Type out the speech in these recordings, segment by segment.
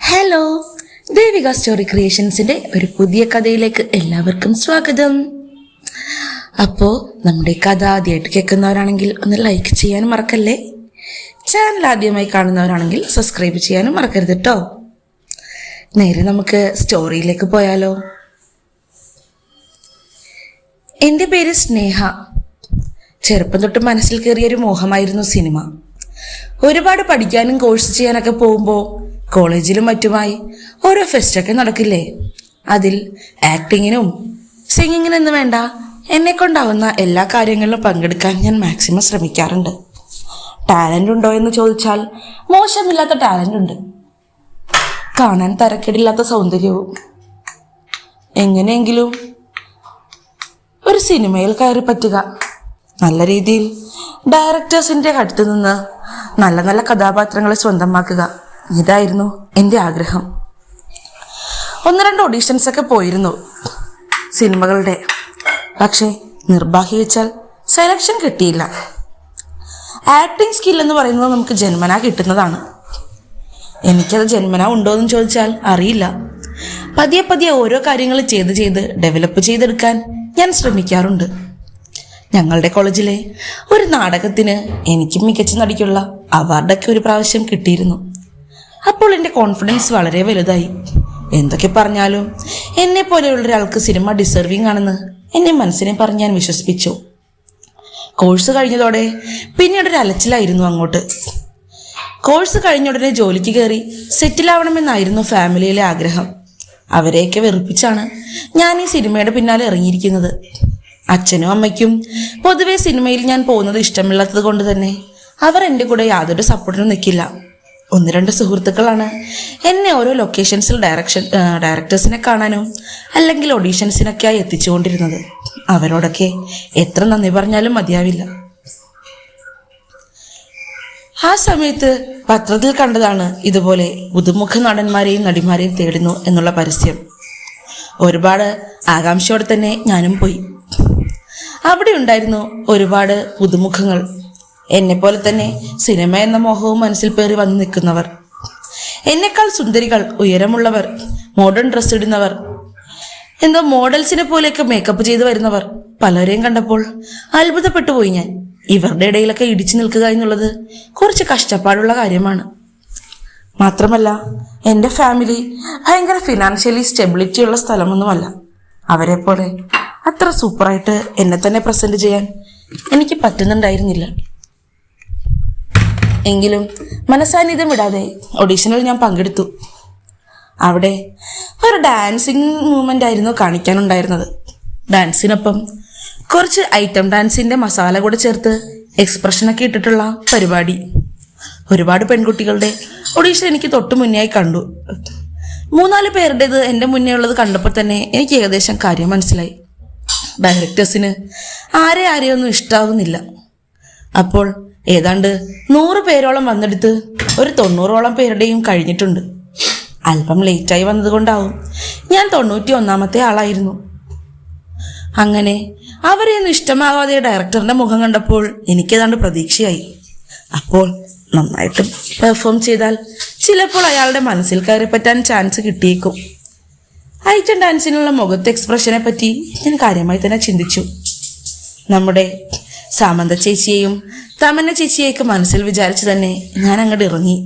Hello Devika story ക്രിയേഷൻസിന്റെ ഒരു പുതിയ കഥയിലേക്ക് എല്ലാവർക്കും സ്വാഗതം. അപ്പോൾ നമ്മുടെ കഥ ആദ്യമായിട്ട് കേൾക്കുന്നവരാണെങ്കിൽ ഒന്ന് ലൈക്ക് ചെയ്യാനും മറക്കല്ലേ? ചാനൽ ആദ്യമായി കാണുന്നവരാണെങ്കിൽ സബ്സ്ക്രൈബ് ചെയ്യാനും മറക്കരുത് കേട്ടോ നേരെ നമുക്ക് സ്റ്റോറിയിലേക്ക് പോയാലോ. എന്റെ പേര് സ്നേഹ. ചെറുപ്പം തൊട്ട് മനസ്സിൽ കയറിയൊരു മോഹമായിരുന്നു സിനിമ. ഒരുപാട് പഠിക്കാനും കോഴ്സ് ചെയ്യാനൊക്കെ പോകുമ്പോൾ കോളേജിലും മറ്റുമായി ഓരോ ഫെസ്റ്റൊക്കെ നടക്കില്ലേ? അതിൽ ആക്ടിങ്ങിനും സിംഗിങ്ങിനും എന്ന് വേണ്ട. എന്നെ കൊണ്ടാവുന്ന എല്ലാ കാര്യങ്ങളിലും പങ്കെടുക്കാൻ ഞാൻ മാക്സിമം ശ്രമിക്കാറുണ്ട്. ടാലന്റ് ഉണ്ടോ എന്ന് ചോദിച്ചാൽ മോശമില്ലാത്ത ടാലന്റ് ഉണ്ട്. കാണാൻ തരക്കേടില്ലാത്ത സൗന്ദര്യവും. എങ്ങനെയെങ്കിലും ഒരു സിനിമയിൽ കയറി പറ്റുക. നല്ല രീതിയിൽ ഡയറക്ടേഴ്സിന്റെ അടുത്ത് നിന്ന് നല്ല നല്ല കഥാപാത്രങ്ങളെ സ്വന്തമാക്കുക. ഇതായിരുന്നു എന്റെ ആഗ്രഹം. ഒന്ന് രണ്ട് ഓഡീഷൻസ് ഒക്കെ പോയിരുന്നു സിനിമകളുടെ. പക്ഷേ നിർഭാഗ്യവെച്ചാൽ സെലക്ഷൻ കിട്ടിയില്ല. ആക്ടിങ് സ്കിൽ എന്ന് പറയുന്നത് നമുക്ക് ജന്മന കിട്ടുന്നതാണ്. എനിക്കത് ജന്മന ഉണ്ടോ എന്ന് ചോദിച്ചാൽ അറിയില്ല. പതിയെ പതിയെ ഓരോ കാര്യങ്ങൾ ചെയ്ത് ചെയ്ത് ഡെവലപ്പ് ചെയ്തെടുക്കാൻ ഞാൻ ശ്രമിക്കാറുണ്ട്. ഞങ്ങളുടെ കോളേജിലെ ഒരു നാടകത്തിന് എനിക്കും മികച്ച നടിക്കുള്ള അവാർഡൊക്കെ ഒരു പ്രാവശ്യം കിട്ടിയിരുന്നു. അപ്പോൾ എന്റെ കോൺഫിഡൻസ് വളരെ വലുതായി. എന്തൊക്കെ പറഞ്ഞാലും എന്നെ പോലെയുള്ള ഒരാൾക്ക് സിനിമ ഡിസർവിംഗ് ആണെന്ന് എന്നെ മനസ്സിനെ പറഞ്ഞ് ഞാൻ വിശ്വസിപ്പിച്ചു. കോഴ്സ് കഴിഞ്ഞതോടെ പിന്നീട് ഒരു അലച്ചിലായിരുന്നു അങ്ങോട്ട്. കോഴ്സ് കഴിഞ്ഞ ഉടനെ ജോലിക്ക് കയറി സെറ്റിലാവണമെന്നായിരുന്നു ഫാമിലിയിലെ ആഗ്രഹം. അവരെയൊക്കെ വെറുപ്പിച്ചാണ് ഞാൻ ഈ സിനിമയുടെ പിന്നാലെ ഇറങ്ങിയിരിക്കുന്നത്. അച്ഛനും അമ്മയ്ക്കും പൊതുവെ സിനിമയിൽ ഞാൻ പോകുന്നത് ഇഷ്ടമില്ലാത്തത് കൊണ്ട് തന്നെ അവർ എന്റെ കൂടെ യാതൊരു സപ്പോർട്ടിനും നിൽക്കില്ല ഒന്ന് രണ്ട് സുഹൃത്തുക്കളാണ്. എന്നെ ഓരോ ലൊക്കേഷൻസിൽ ഡയറക്ഷൻ ഡയറക്ടേഴ്സിനെ കാണാനും അല്ലെങ്കിൽ ഓഡീഷൻസിനൊക്കെയായി എത്തിച്ചുകൊണ്ടിരുന്നത്. അവരോടൊക്കെ എത്ര നന്ദി പറഞ്ഞാലും മതിയാവില്ല. ആ സമയത്ത് പത്രത്തിൽ കണ്ടതാണ് ഇതുപോലെ പുതുമുഖ നടന്മാരെയും നടിമാരെയും തേടുന്നു എന്നുള്ള പരസ്യം. ഒരുപാട് ആകാംക്ഷയോടെ തന്നെ ഞാനും പോയി. അവിടെ ഉണ്ടായിരുന്നു ഒരുപാട് പുതുമുഖങ്ങൾ. എന്നെപ്പോലെ തന്നെ സിനിമ എന്ന മോഹവും മനസ്സിൽ പേറി വന്നു നിൽക്കുന്നവർ. എന്നെക്കാൾ സുന്ദരികൾ ഉയരമുള്ളവർ മോഡേൺ ഡ്രസ് ഇടുന്നവർ എന്തോ മോഡൽസിനെ പോലെയൊക്കെ മേക്കപ്പ് ചെയ്തു വരുന്നവർ പലരെയും കണ്ടപ്പോൾ അത്ഭുതപ്പെട്ടു പോയി ഞാൻ. ഇവരുടെ ഇടയിലൊക്കെ ഇടിച്ചു നിൽക്കുക എന്നുള്ളത് കുറച്ച് കഷ്ടപ്പാടുള്ള കാര്യമാണ്. മാത്രമല്ല എന്റെ ഫാമിലി ഭയങ്കര ഫിനാൻഷ്യലി സ്റ്റെബിലിറ്റി ഉള്ള സ്ഥലമൊന്നുമല്ല. അവരെ പോലെ അത്ര സൂപ്പറായിട്ട് എന്നെ തന്നെ പ്രസന്റ് ചെയ്യാൻ എനിക്ക് പറ്റുന്നുണ്ടായിരുന്നില്ല. എങ്കിലും മനസാന്നിധ്യം വിടാതെ ഒഡീഷനിൽ ഞാൻ പങ്കെടുത്തു. അവിടെ ഒരു ഡാൻസിങ് മൂവ്മെന്റ് ആയിരുന്നു കാണിക്കാനുണ്ടായിരുന്നത്. ഡാൻസിനൊപ്പം കുറച്ച് ഐറ്റം ഡാൻസിന്റെ മസാല കൂടെ ചേർത്ത് എക്സ്പ്രഷനൊക്കെ ഇട്ടിട്ടുള്ള പരിപാടി. ഒരുപാട് പെൺകുട്ടികളുടെ ഒഡീഷൻ എനിക്ക് തൊട്ട് മുന്നേയായി കണ്ടു. മൂന്നാൽ പേരുടേത് എന്റെ മുന്നേ ഉള്ളത് കണ്ടപ്പോൾ തന്നെ എനിക്ക് ഏകദേശം കാര്യം മനസ്സിലായി. ഡയറക്ടേഴ്സിന് ആരെ ആരെയൊന്നും ഇഷ്ടാവുന്നില്ല. അപ്പോൾ ഏതാണ്ട് നൂറ് പേരോളം വന്നെടുത്ത് ഒരു തൊണ്ണൂറോളം പേരുടെയും കഴിഞ്ഞിട്ടുണ്ട്. അല്പം ലേറ്റായി വന്നതുകൊണ്ടാവും ഞാൻ തൊണ്ണൂറ്റി ഒന്നാമത്തെ ആളായിരുന്നു. അങ്ങനെ അവരെയൊന്നും ഇഷ്ടമാകാതെ ഡയറക്ടറിന്റെ മുഖം കണ്ടപ്പോൾ എനിക്കേതാണ്ട് പ്രതീക്ഷയായി. അപ്പോൾ നന്നായിട്ട് പെർഫോം ചെയ്താൽ ചിലപ്പോൾ അയാളുടെ മനസ്സിൽ കയറി പറ്റാൻ ചാൻസ് കിട്ടിയേക്കും. ഐറ്റം ഡാൻസിനുള്ള മുഖത്തെ എക്സ്പ്രഷനെ പറ്റി ഞാൻ കാര്യമായി തന്നെ ചിന്തിച്ചു. നമ്മുടെ സാമന്ത ചേച്ചിയെയും തമന്ന ചേച്ചിയൊക്കെ മനസ്സിൽ വിചാരിച്ചു തന്നെ ഞാൻ അങ്ങോട്ട് ഇറങ്ങി.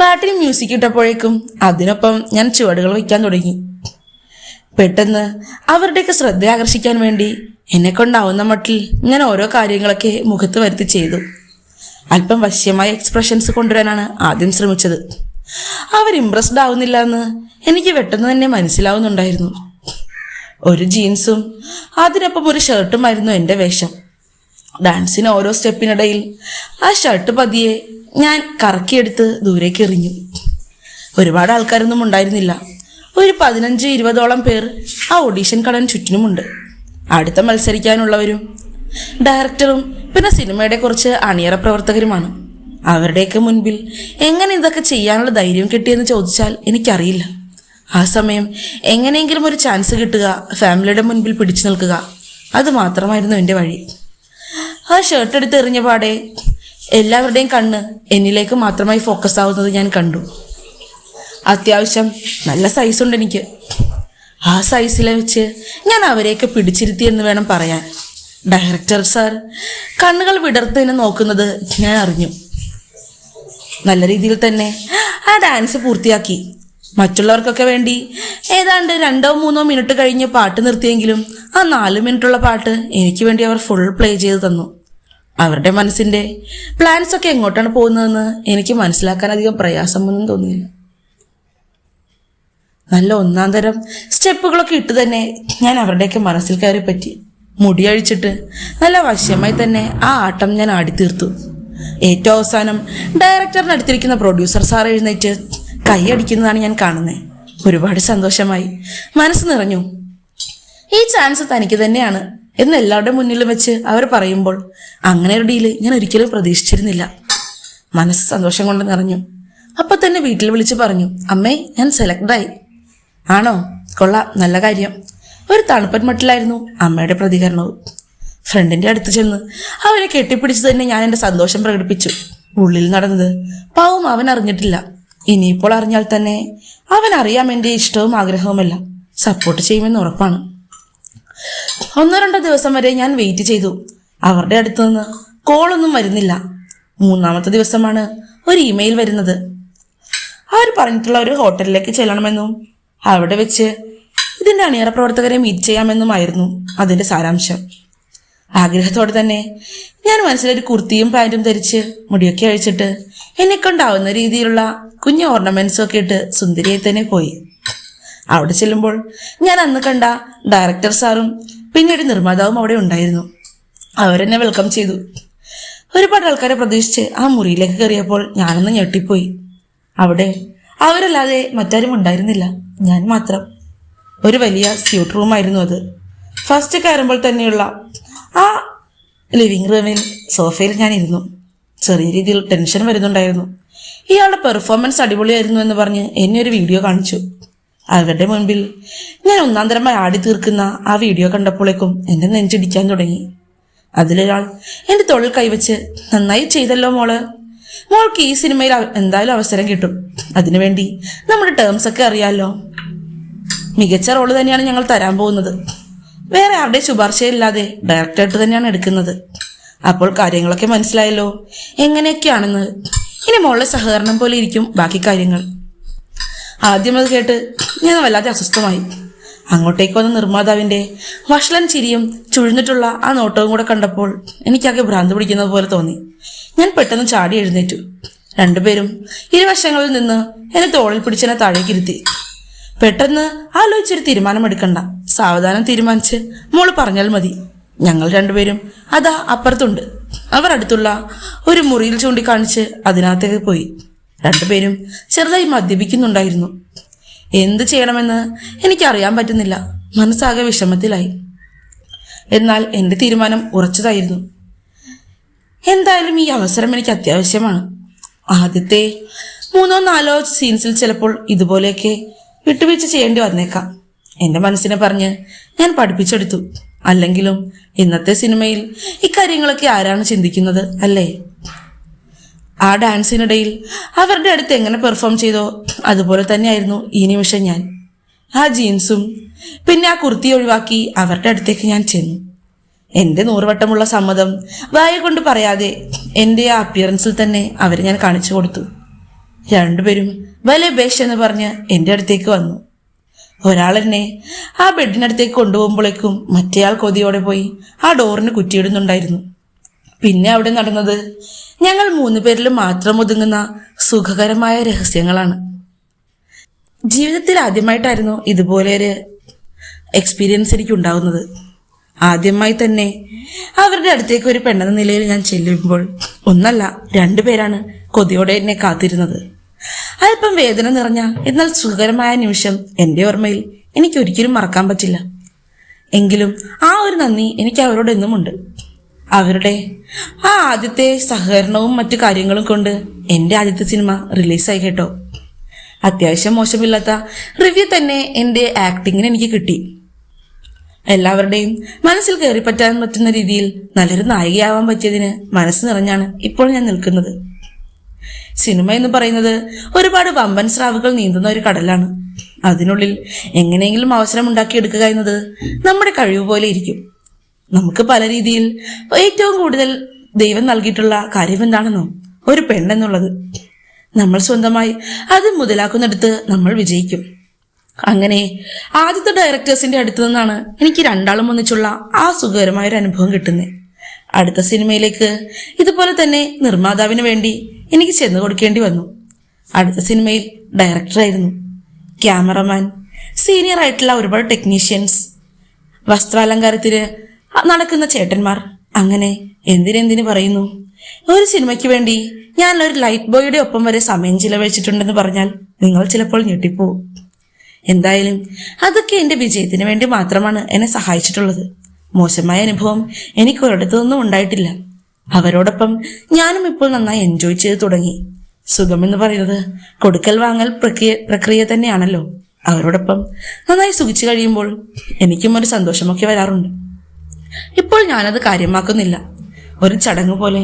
പാട്ടിന് മ്യൂസിക് ഇട്ടപ്പോഴേക്കും അതിനൊപ്പം ഞാൻ ചുവടുകൾ വയ്ക്കാൻ തുടങ്ങി. പെട്ടെന്ന് അവരുടെയൊക്കെ ശ്രദ്ധ ആകർഷിക്കാൻ വേണ്ടി എന്നെ കൊണ്ടാവുന്ന മട്ടിൽ ഞാൻ ഓരോ കാര്യങ്ങളൊക്കെ മുഖത്ത് വരുത്തി ചെയ്തു. അല്പം വശ്യമായ എക്സ്പ്രഷൻസ് കൊണ്ടുവരാനാണ് ആദ്യം ശ്രമിച്ചത്. അവർ ഇംപ്രസ്ഡ് ആവുന്നില്ല എന്ന് എനിക്ക് പെട്ടെന്ന് തന്നെ മനസ്സിലാവുന്നുണ്ടായിരുന്നു. ഒരു ജീൻസും അതിനൊപ്പം ഒരു ഷർട്ടുമായിരുന്നു എന്റെ വേഷം. ഡാൻസിന് ഓരോ സ്റ്റെപ്പിനിടയിൽ. ആ ഷർട്ട് പതിയെ ഞാൻ കറക്കിയെടുത്ത് ദൂരേക്ക് എറിഞ്ഞു. ഒരുപാട് ആൾക്കാരൊന്നും ഉണ്ടായിരുന്നില്ല. ഒരു പതിനഞ്ച് ഇരുപതോളം പേർ ആ ഓഡീഷൻ കടൻ ചുറ്റിനുമുണ്ട്. അടുത്ത മത്സരിക്കാനുള്ളവരും ഡയറക്ടറും പിന്നെ സിനിമയുടെ കുറച്ച് അണിയറ പ്രവർത്തകരുമാണ്. അവരുടെയൊക്കെ മുൻപിൽ എങ്ങനെ ഇതൊക്കെ ചെയ്യാനുള്ള ധൈര്യം കിട്ടിയെന്ന് ചോദിച്ചാൽ എനിക്കറിയില്ല. ആ സമയം എങ്ങനെയെങ്കിലും ഒരു ചാൻസ് കിട്ടുക ഫാമിലിയുടെ മുൻപിൽ പിടിച്ചു നിൽക്കുക അത് മാത്രമായിരുന്നു എന്റെ വഴി. ആ ഷർട്ട് എടുത്ത് എറിഞ്ഞ പാടെ എല്ലാവരുടെയും കണ്ണ് എന്നിലേക്ക് മാത്രമായി ഫോക്കസ് ആവുന്നത് ഞാൻ കണ്ടു. അത്യാവശ്യം നല്ല സൈസുണ്ട് എനിക്ക്. ആ സൈസിലെ വെച്ച് ഞാൻ അവരെയൊക്കെ പിടിച്ചിരുത്തി എന്ന് വേണം പറയാൻ. ഡയറക്ടർ സാർ കണ്ണുകൾ വിടർത്ത് തന്നെ നോക്കുന്നത് ഞാൻ അറിഞ്ഞു. നല്ല രീതിയിൽ തന്നെ ആ ഡാൻസ് പൂർത്തിയാക്കി. മറ്റുള്ളവർക്കൊക്കെ വേണ്ടി ഏതാണ്ട് രണ്ടോ മൂന്നോ മിനിറ്റ് കഴിഞ്ഞ് പാട്ട് നിർത്തിയെങ്കിലും ആ നാല് മിനിറ്റുള്ള പാട്ട് എനിക്ക് വേണ്ടി അവർ ഫുൾ പ്ലേ ചെയ്ത് തന്നു. അവരുടെ മനസ്സിന്റെ പ്ലാൻസ് ഒക്കെ എങ്ങോട്ടാണ് പോകുന്നതെന്ന് എനിക്ക് മനസ്സിലാക്കാൻ അധികം പ്രയാസമൊന്നും തോന്നിയില്ല. നല്ല ഒന്നാം തരം സ്റ്റെപ്പുകളൊക്കെ ഇട്ട് തന്നെ ഞാൻ അവരുടെയൊക്കെ മനസ്സിൽ കയറി പറ്റി മുടി അഴിച്ചിട്ട് നല്ല വശ്യമായി തന്നെ ആ ആട്ടം ഞാൻ ആടിത്തീർത്തു. ഏറ്റവും അവസാനം ഡയറക്ടറിന് അടുത്തിരിക്കുന്ന പ്രൊഡ്യൂസർ സാർ എഴുന്നേറ്റ് കൈയടിക്കുന്നതാണ് ഞാൻ കാണുന്നത് ഒരുപാട് സന്തോഷമായി. മനസ്സ് നിറഞ്ഞു. ഈ ചാൻസ് തനിക്ക് തന്നെയാണ്. എന്ന് എല്ലാവരുടെ മുന്നിലും വെച്ച് അവർ പറയുമ്പോൾ അങ്ങനെ ഒരു ഡീൽ ഞാൻ ഒരിക്കലും പ്രതീക്ഷിച്ചിരുന്നില്ല. മനസ്സ് സന്തോഷം കൊണ്ട് നിറഞ്ഞു. അപ്പൊ തന്നെ വീട്ടിൽ വിളിച്ച് പറഞ്ഞു അമ്മേ ഞാൻ സെലക്ടായി ആണോ? കൊള്ളാം നല്ല കാര്യം. ഒരു തണുപ്പൻ മട്ടിലായിരുന്നു അമ്മയുടെ പ്രതികരണവും. ഫ്രണ്ടിന്റെ അടുത്ത് ചെന്ന് അവരെ കെട്ടിപ്പിടിച്ച് തന്നെ ഞാൻ എന്റെ സന്തോഷം പ്രകടിപ്പിച്ചു. ഉള്ളിൽ നടന്നത് പാവം അവൻ അറിഞ്ഞിട്ടില്ല. ഇനിയിപ്പോൾ അറിഞ്ഞാൽ തന്നെ അവൻ അറിയാം എന്റെ ഇഷ്ടവും ആഗ്രഹവുമെല്ലാം. സപ്പോർട്ട് ചെയ്യുമെന്ന് ഉറപ്പാണ്. ഒന്നോ രണ്ടോ ദിവസം വരെ ഞാൻ വെയിറ്റ് ചെയ്തു. അവരുടെ അടുത്ത് നിന്ന് കോളൊന്നും വരുന്നില്ല. മൂന്നാമത്തെ ദിവസമാണ് ഒരു ഇമെയിൽ വരുന്നത്. അവർ പറഞ്ഞിട്ടുള്ള ഒരു ഹോട്ടലിലേക്ക് ചെല്ലണമെന്നും അവിടെ വെച്ച് ഇതിന്റെ അണിയറ പ്രവർത്തകരെ മീറ്റ് ചെയ്യാമെന്നുമായിരുന്നു അതിന്റെ സാരാംശം. ആഗ്രഹത്തോടെ തന്നെ ഞാൻ മനസ്സിലൊരു കുർത്തിയും പാന്റും ധരിച്ച് മുടിയൊക്കെ അഴിച്ചിട്ട് എന്നെ കൊണ്ടാവുന്ന രീതിയിലുള്ള കുഞ്ഞു ഓർണമെന്റ്സും ഒക്കെ ഇട്ട് സുന്ദരിയെ തന്നെ പോയി. അവിടെ ചെല്ലുമ്പോൾ ഞാൻ അന്ന് കണ്ട ഡയറക്ടർ സാറും പിന്നീട് നിർമ്മാതാവും അവിടെ ഉണ്ടായിരുന്നു. അവരെന്നെ വെൽക്കം ചെയ്തു. ഒരുപാട് ആൾക്കാരെ പ്രതീക്ഷിച്ച് ആ മുറിയിലേക്ക് കയറിയപ്പോൾ ഞാനൊന്ന് ഞെട്ടിപ്പോയി. അവിടെ അവരല്ലാതെ മറ്റാരും ഉണ്ടായിരുന്നില്ല. ഞാൻ മാത്രം. ഒരു വലിയ സ്യൂട്ട് റൂമായിരുന്നു അത്. ഫസ്റ്റ് കയറുമ്പോൾ തന്നെയുള്ള ആ ലിവിങ് റൂമിൽ സോഫയിൽ ഞാൻ ഇരുന്നു. ചെറിയ രീതിയിൽ ടെൻഷൻ വരുന്നുണ്ടായിരുന്നു. ഇയാളുടെ പെർഫോമൻസ് അടിപൊളിയായിരുന്നു എന്ന് പറഞ്ഞ് എന്നെ ഒരു വീഡിയോ കാണിച്ചു. അവരുടെ മുൻപിൽ ഞാൻ ഒന്നാം തരമായി ആടി തീർക്കുന്ന ആ വീഡിയോ കണ്ടപ്പോഴേക്കും എന്റെ നെഞ്ചിടിക്കാൻ തുടങ്ങി. അതിലൊരാൾ എന്റെ തൊഴിൽ കൈവച്ച് നന്നായി ചെയ്തല്ലോ മോൾ. മോൾക്ക് ഈ സിനിമയിൽ എന്തായാലും അവസരം കിട്ടും. അതിനുവേണ്ടി നമ്മുടെ ടേംസ് ഒക്കെ അറിയാലോ. മികച്ച റോൾ തന്നെയാണ് ഞങ്ങൾ തരാൻ പോകുന്നത്. വേറെ ആരുടെ ശുപാർശയില്ലാതെ ഡയറക്ടറായിട്ട് തന്നെയാണ് എടുക്കുന്നത്. അപ്പോൾ കാര്യങ്ങളൊക്കെ മനസ്സിലായല്ലോ. എങ്ങനെയൊക്കെയാണെന്ന്. ഇനി മോളുടെ സഹകരണം പോലെ ഇരിക്കും ബാക്കി കാര്യങ്ങൾ. ആദ്യം അത് കേട്ട് ഞാൻ വല്ലാതെ അസ്വസ്ഥമായി. അങ്ങോട്ടേക്ക് വന്ന നിർമ്മാതാവിന്റെ വഷളൻ ചിരിയും ചുഴിഞ്ഞിട്ടുള്ള ആ നോട്ടവും കൂടെ കണ്ടപ്പോൾ എനിക്കാകെ ഭ്രാന്ത് പിടിക്കുന്നത് പോലെ തോന്നി. ഞാൻ പെട്ടെന്ന് ചാടി എഴുന്നേറ്റു. രണ്ടുപേരും ഇരുവശങ്ങളിൽ നിന്ന് എന്നെ തോളിൽ പിടിച്ചെന്നെ താഴേക്കിരുത്തി പെട്ടെന്ന് ആലോചിച്ചൊരു തീരുമാനമെടുക്കണ്ട. സാവധാനം തീരുമാനിച്ച് മോൾ പറഞ്ഞാൽ മതി. ഞങ്ങൾ രണ്ടുപേരും അതാ അപ്പുറത്തുണ്ട്. അവർ അടുത്തുള്ള ഒരു മുറിയിൽ ചൂണ്ടിക്കാണിച്ച് അതിനകത്തേക്ക് പോയി. രണ്ടുപേരും ചെറുതായി മദ്യപിക്കുന്നുണ്ടായിരുന്നു. എന്ത് ചെയ്യണമെന്ന് എനിക്കറിയാൻ പറ്റുന്നില്ല. മനസ്സാകെ വിഷമത്തിലായി. എന്നാൽ എന്റെ തീരുമാനം ഉറച്ചതായിരുന്നു. എന്തായാലും ഈ അവസരം എനിക്ക് അത്യാവശ്യമാണ്. ആദ്യത്തെ മൂന്നോ നാലോ സീൻസിൽ ചിലപ്പോൾ ഇതുപോലെയൊക്കെ വിട്ടുവീഴ്ച ചെയ്യേണ്ടി വന്നേക്കാം. എന്റെ മനസ്സിനെ പറഞ്ഞ് ഞാൻ പഠിപ്പിച്ചെടുത്തു. അല്ലെങ്കിലും ഇന്നത്തെ സിനിമയിൽ ഇക്കാര്യങ്ങളൊക്കെ ആരാണ് ചിന്തിക്കുന്നത് അല്ലേ? ആ ഡാൻസിനിടയിൽ അവരുടെ അടുത്ത് എങ്ങനെ പെർഫോം ചെയ്തോ അതുപോലെ തന്നെയായിരുന്നു ഈ നിമിഷം ഞാൻ. ആ ജീൻസും പിന്നെ ആ കുർത്തി ഒഴിവാക്കി അവരുടെ അടുത്തേക്ക് ഞാൻ ചെന്നു. എന്റെ നൂറുവട്ടമുള്ള സമ്മതം വായ കൊണ്ട് പറയാതെ എന്റെ ആ അപ്പിയറൻസിൽ തന്നെ അവർ ഞാൻ കാണിച്ചു കൊടുത്തു. രണ്ടുപേരും വലിയ ബേഷ് എന്ന് പറഞ്ഞ് എന്റെ അടുത്തേക്ക് വന്നു. ഒരാൾ എന്നെ ആ ബെഡിനടുത്തേക്ക് കൊണ്ടുപോകുമ്പോഴേക്കും മറ്റേയാൾ കൊതിയോടെ പോയി ആ ഡോറിന് കുറ്റിയിടുന്നുണ്ടായിരുന്നു. പിന്നെ അവിടെ നടന്നത്? ഞങ്ങൾ മൂന്ന് പേരിൽ മാത്രം ഒതുങ്ങുന്ന സുഖകരമായ രഹസ്യങ്ങളാണ്. ജീവിതത്തിൽ ആദ്യമായിട്ടായിരുന്നു ഇതുപോലെ ഒരു എക്സ്പീരിയൻസ് എനിക്ക് ഉണ്ടാവുന്നത് ആദ്യമായി തന്നെ അവരുടെ അടുത്തേക്ക് ഒരു പെണ്ണെന്ന നിലയിൽ ഞാൻ ചെല്ലുമ്പോൾ ഒന്നല്ല രണ്ടു പേരാണ് കൊതിയോടെ എന്നെ കാത്തിരുന്നത്. അല്പം വേദന നിറഞ്ഞ എന്നാൽ സുഖകരമായ നിമിഷം എന്റെ ഓർമ്മയിൽ എനിക്ക് ഒരിക്കലും മറക്കാൻ പറ്റില്ല. എങ്കിലും ആ ഒരു നന്ദി എനിക്ക് അവരോട് എന്നുമുണ്ട്. അവരുടെ ആ ആദ്യത്തെ സഹകരണവും മറ്റു കാര്യങ്ങളും കൊണ്ട് എന്റെ ആദ്യത്തെ സിനിമ റിലീസായി കേട്ടോ. അത്യാവശ്യം മോശമില്ലാത്ത റിവ്യൂ തന്നെ എന്റെ ആക്ടിങ്ങിന് എനിക്ക് കിട്ടി. എല്ലാവരുടെയും മനസ്സിൽ കയറി പറ്റാൻ പറ്റുന്ന രീതിയിൽ നല്ലൊരു നായികയാവാൻ പറ്റിയതിന് മനസ്സ് നിറഞ്ഞാണ് ഇപ്പോൾ ഞാൻ നിൽക്കുന്നത്. സിനിമ എന്ന് പറയുന്നത് ഒരുപാട് വമ്പൻ സ്രാവുകൾ നീന്തുന്ന ഒരു കടലാണ്. അതിനുള്ളിൽ എങ്ങനെയെങ്കിലും അവസരം ഉണ്ടാക്കിയെടുക്കുക എന്നത് നമ്മുടെ കഴിവ് പോലെ ഇരിക്കും. നമുക്ക് പല രീതിയിൽ ഏറ്റവും കൂടുതൽ ദൈവം നൽകിയിട്ടുള്ള കാര്യം എന്താണെന്നോ? ഒരു പെണ്ണെന്നുള്ളത്. നമ്മൾ സ്വന്തമായി അത് മുതലാക്കുന്നിടത്ത് നമ്മൾ വിജയിക്കും. അങ്ങനെ ആദ്യത്തെ ഡയറക്ടേഴ്സിന്റെ അടുത്തു നിന്നാണ് എനിക്ക് രണ്ടാളും ഒന്നിച്ചുള്ള ആ സുഖകരമായ ഒരു അനുഭവം കിട്ടുന്നത്. അടുത്ത സിനിമയിലേക്ക് ഇതുപോലെ തന്നെ നിർമ്മാതാവിന് വേണ്ടി എനിക്ക് ചെന്ന് കൊടുക്കേണ്ടി വന്നു. അടുത്ത സിനിമയിൽ ഡയറക്ടറായിരുന്നു ക്യാമറമാൻ സീനിയർ ആയിട്ടുള്ള ഒരുപാട് ടെക്നീഷ്യൻസ്. വസ്ത്രാലങ്കാരത്തിന് നടക്കുന്ന ചേട്ടന്മാർ. അങ്ങനെ എന്തിനെന്തിന് പറയുന്നു? ഒരു സിനിമയ്ക്ക് വേണ്ടി ഞാൻ ഒരു ലൈറ്റ് ബോയുടെ ഒപ്പം വരെ സമയം ചിലവഴിച്ചിട്ടുണ്ടെന്ന് പറഞ്ഞാൽ നിങ്ങൾ ചിലപ്പോൾ ഞെട്ടിപ്പോവും എന്തായാലും അതൊക്കെ എന്റെ വിജയത്തിന് വേണ്ടി മാത്രമാണ് എന്നെ സഹായിച്ചിട്ടുള്ളത്. മോശമായ അനുഭവം എനിക്ക് ഒരിടത്തുനിന്നും ഉണ്ടായിട്ടില്ല. അവരോടൊപ്പം ഞാനും ഇപ്പോൾ നന്നായി എൻജോയ് ചെയ്ത് തുടങ്ങി. സുഖമെന്ന് പറയുന്നത് കൊടുക്കൽ വാങ്ങൽ പ്രക്രിയ പ്രക്രിയ തന്നെയാണല്ലോ. അവരോടൊപ്പം നന്നായി സുഖിച്ചു കഴിയുമ്പോൾ എനിക്കും ഒരു സന്തോഷമൊക്കെ വരാറുണ്ട്. ഇപ്പോൾ ഞാനത് കാര്യമാക്കുന്നില്ല. ഒരു ചടങ്ങ് പോലെ.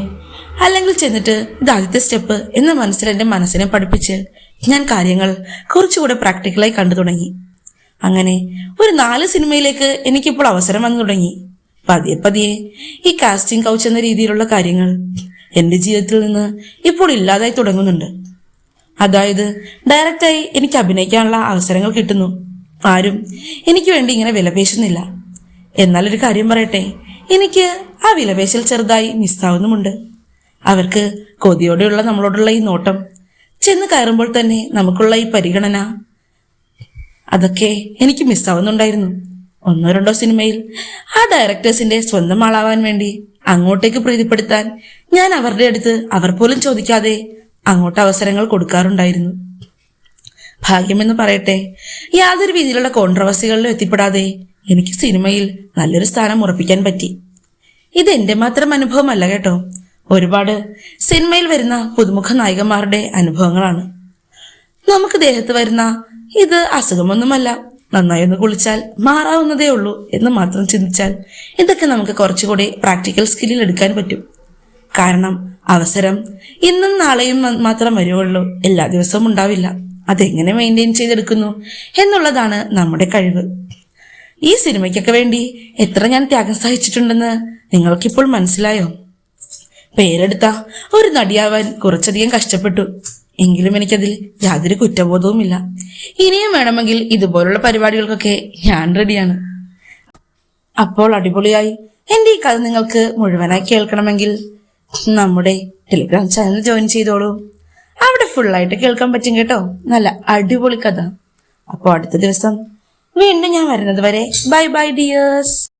അല്ലെങ്കിൽ ചെന്നിട്ട് ഇത് ആദ്യത്തെ സ്റ്റെപ്പ് എന്ന മനസ്സിൽ എന്റെ മനസ്സിനെ പഠിപ്പിച്ച് ഞാൻ കാര്യങ്ങൾ കുറച്ചുകൂടെ പ്രാക്ടിക്കലായി കണ്ടു തുടങ്ങി. അങ്ങനെ ഒരു നാല് സിനിമയിലേക്ക് എനിക്കിപ്പോൾ അവസരം വന്നു തുടങ്ങി. പതിയെ പതിയെ ഈ കാസ്റ്റിംഗ് കൗച്ച് എന്ന രീതിയിലുള്ള കാര്യങ്ങൾ എന്റെ ജീവിതത്തിൽ നിന്ന് ഇപ്പോൾ ഇല്ലാതായി തുടങ്ങുന്നുണ്ട്. അതായത് ഡയറക്റ്റായി എനിക്ക് അഭിനയിക്കാനുള്ള അവസരങ്ങൾ കിട്ടുന്നു. ആരും എനിക്ക് വേണ്ടി ഇങ്ങനെ വിലപേശുന്നില്ല. എന്നാൽ ഒരു കാര്യം പറയട്ടെ. എനിക്ക് ആ വിലപേശൽ ചെറുതായി മിസ്സാവുന്നുമുണ്ട്. അവർക്ക് കൊതിയോടെയുള്ള നമ്മളോടുള്ള ഈ നോട്ടം. ചെന്ന് കയറുമ്പോൾ തന്നെ നമുക്കുള്ള ഈ പരിഗണന. അതൊക്കെ എനിക്ക് മിസ്സാവുന്നുണ്ടായിരുന്നു. ഒന്നോ രണ്ടോ സിനിമയിൽ ആ ഡയറക്ടേഴ്സിന്റെ സ്വന്തം ആളാവാൻ വേണ്ടി അങ്ങോട്ടേക്ക് പ്രീതിപ്പെടുത്താൻ ഞാൻ അവരുടെ അടുത്ത് അവർ പോലും ചോദിക്കാതെ അങ്ങോട്ട് അവസരങ്ങൾ കൊടുക്കാറുണ്ടായിരുന്നു. ഭാഗ്യമെന്ന് പറയട്ടെ. യാതൊരു രീതിയിലുള്ള കോൺട്രവേഴ്സികളിലും എത്തിപ്പെടാതെ എനിക്ക് സിനിമയിൽ നല്ലൊരു സ്ഥാനം ഉറപ്പിക്കാൻ പറ്റി. ഇത് എന്റെ മാത്രം അനുഭവമല്ല കേട്ടോ. ഒരുപാട് സിനിമയിൽ വരുന്ന പുതുമുഖ നായികമാരുടെ അനുഭവങ്ങളാണ്. നമുക്ക് ദേഹത്ത് വരുന്ന ഇത് അസുഖമൊന്നുമല്ല. നന്നായി ഒന്ന് കുളിച്ചാൽ മാറാവുന്നതേ ഉള്ളൂ എന്ന് മാത്രം ചിന്തിച്ചാൽ ഇതൊക്കെ നമുക്ക് കുറച്ചുകൂടി പ്രാക്ടിക്കൽ സ്കില്ലിൽ എടുക്കാൻ പറ്റും. കാരണം അവസരം ഇന്നും നാളെയും മാത്രം വരുവുള്ളൂ. എല്ലാ ദിവസവും ഉണ്ടാവില്ല. അതെങ്ങനെ മെയിന്റെയിൻ ചെയ്തെടുക്കുന്നു എന്നുള്ളതാണ് നമ്മുടെ കഴിവ്. ഈ സിനിമയ്ക്കൊക്കെ വേണ്ടി എത്ര ഞാൻ ത്യാഗം സഹിച്ചിട്ടുണ്ടെന്ന് നിങ്ങൾക്കിപ്പോൾ മനസ്സിലായോ? പേരെടുത്ത ഒരു നടിയാവാൻ കുറച്ചധികം കഷ്ടപ്പെട്ടു. എങ്കിലും എനിക്കതിൽ യാതൊരു കുറ്റബോധവുമില്ല. ഇനിയും വേണമെങ്കിൽ ഇതുപോലുള്ള പരിപാടികൾക്കൊക്കെ ഞാൻ റെഡിയാണ്. അപ്പോൾ അടിപൊളിയായി എന്റെ ഈ കഥ നിങ്ങൾക്ക് മുഴുവനായി കേൾക്കണമെങ്കിൽ നമ്മുടെ ടെലിഗ്രാം ചാനൽ ജോയിൻ ചെയ്തോളൂ. അവിടെ ഫുള്ളായിട്ട് കേൾക്കാൻ പറ്റും കേട്ടോ. നല്ല അടിപൊളി കഥ. അപ്പോൾ അടുത്ത ദിവസം വീണ്ടും ഞാൻ വരുന്നത് വരെ. Bye bye dears